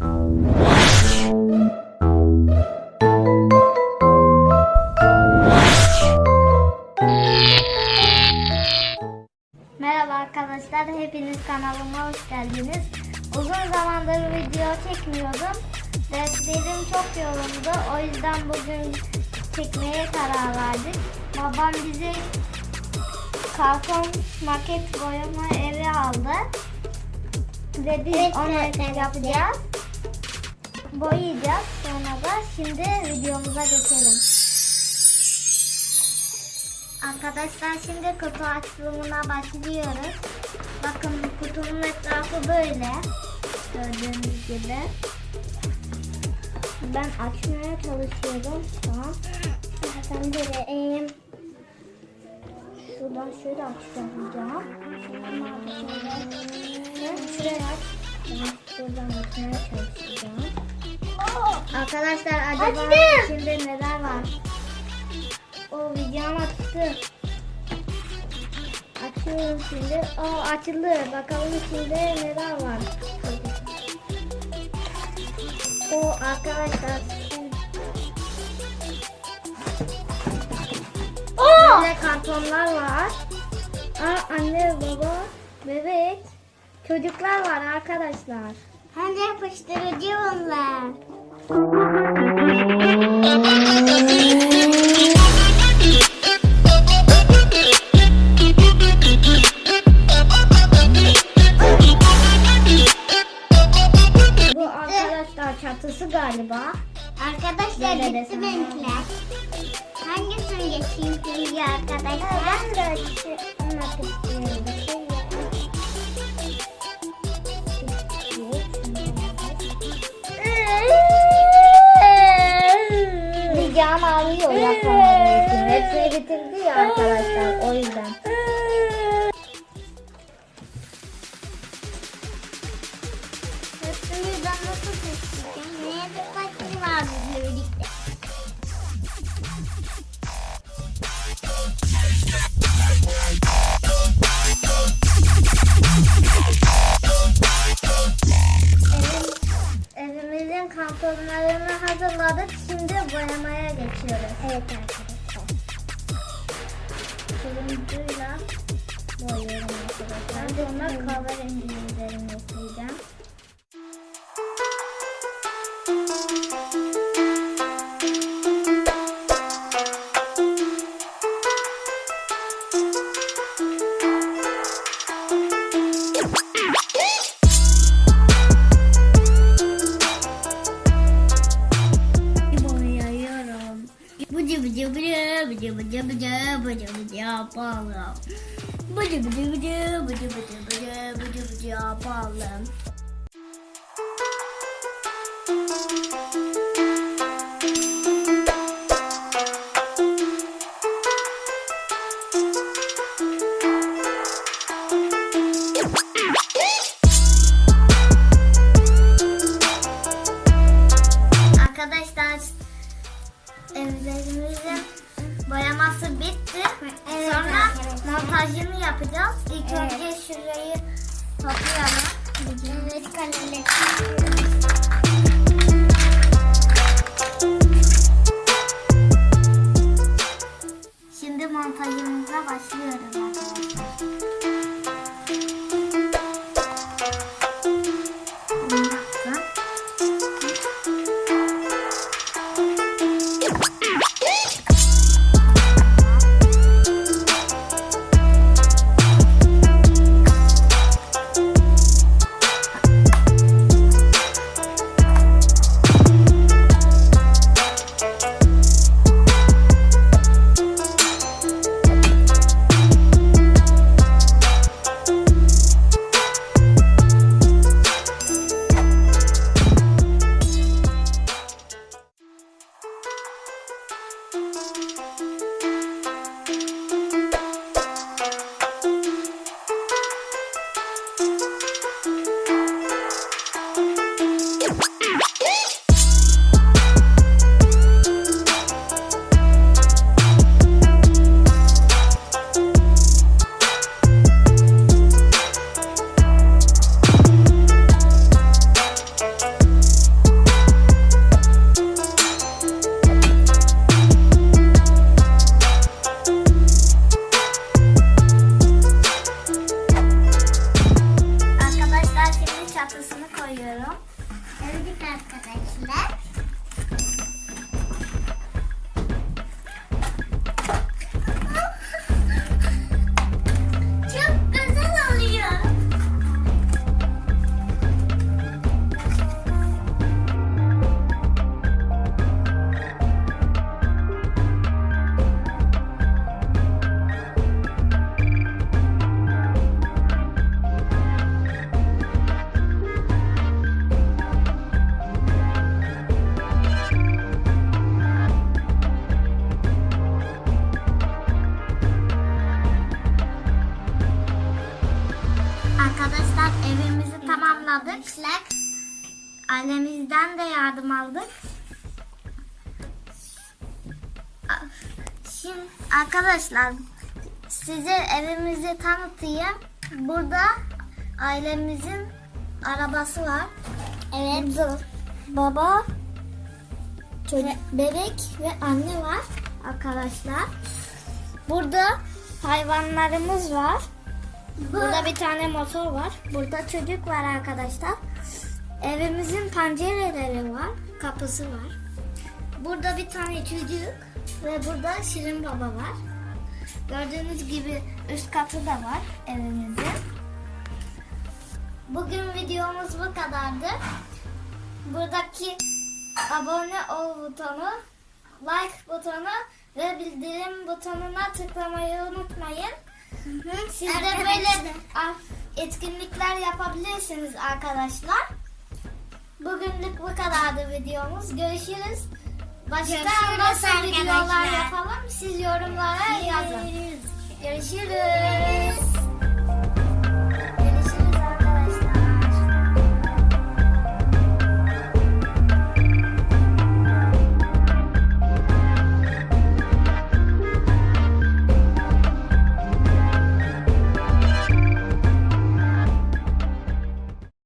Merhaba arkadaşlar, hepiniz kanalıma hoş geldiniz. Uzun zamandır video çekmiyordum. Derslerim çok yoğundu. O yüzden bugün çekmeye karar verdik. Babam bize karton maket boyama evi aldı. Ve biz Evet onu yapacağız. Boyayacağız. Sonra da şimdi videomuza geçelim. Arkadaşlar şimdi kutu açılımına başlıyoruz. Bakın kutunun etrafı böyle. Gördüğünüz gibi. Ben açmaya çalışıyorum şu an. Zaten böyle Şuradan şöyle açacağım. Aç. Ben şuradan açmaya çalışacağım. Arkadaşlar acaba Açtım. içinde neler var? O videom açtı. Açıyorum şimdi. Aa açıldı. Bakalım içinde neler var. O arkadaşlar. Böyle kartonlar var. Aa anne baba bebek çocuklar var arkadaşlar. de yapıştırıcı bunlar. Bu arkadaşlar çatısı galiba. Arkadaşlar Böyle gitti benimkiler. Hangisini geçeyim arkadaşlar? Ben de açmak evimizin kantonlarını hazırladık. Şimdi boyamaya geçiyoruz. Evet arkadaşlar. Turuncuyla boyuyorum arkadaşlar. Sonra kahverengi üzerine ekleyeceğim. где где где где где где где пала. Где где где где где где где пала. Kazması bitti. Evet, Sonra evet. montajını yapacağız. İlk evet. önce şurayı toplayalım. Evet kaleleri. Tamamladık. Ailemizden de yardım aldık. Şimdi arkadaşlar size evimizi tanıtayım. Burada ailemizin arabası var. Evet. baba, çocuk, bebek ve anne var arkadaşlar. Burada hayvanlarımız var. Burada bir tane motor var. Burada çocuk var arkadaşlar. Evimizin pencereleri var. Kapısı var. Burada bir tane çocuk ve burada Şirin Baba var. Gördüğünüz gibi üst katı da var evimizin. Bugün videomuz bu kadardı. Buradaki abone ol butonu, like butonu ve bildirim butonuna tıklamayı unutmayın. Siz de böyle etkinlikler yapabilirsiniz arkadaşlar. Bugünlük bu kadardı videomuz. Görüşürüz. Başka Görüşürüz nasıl videolar arkadaşlar. yapalım siz yorumlara yazın. Görüşürüz.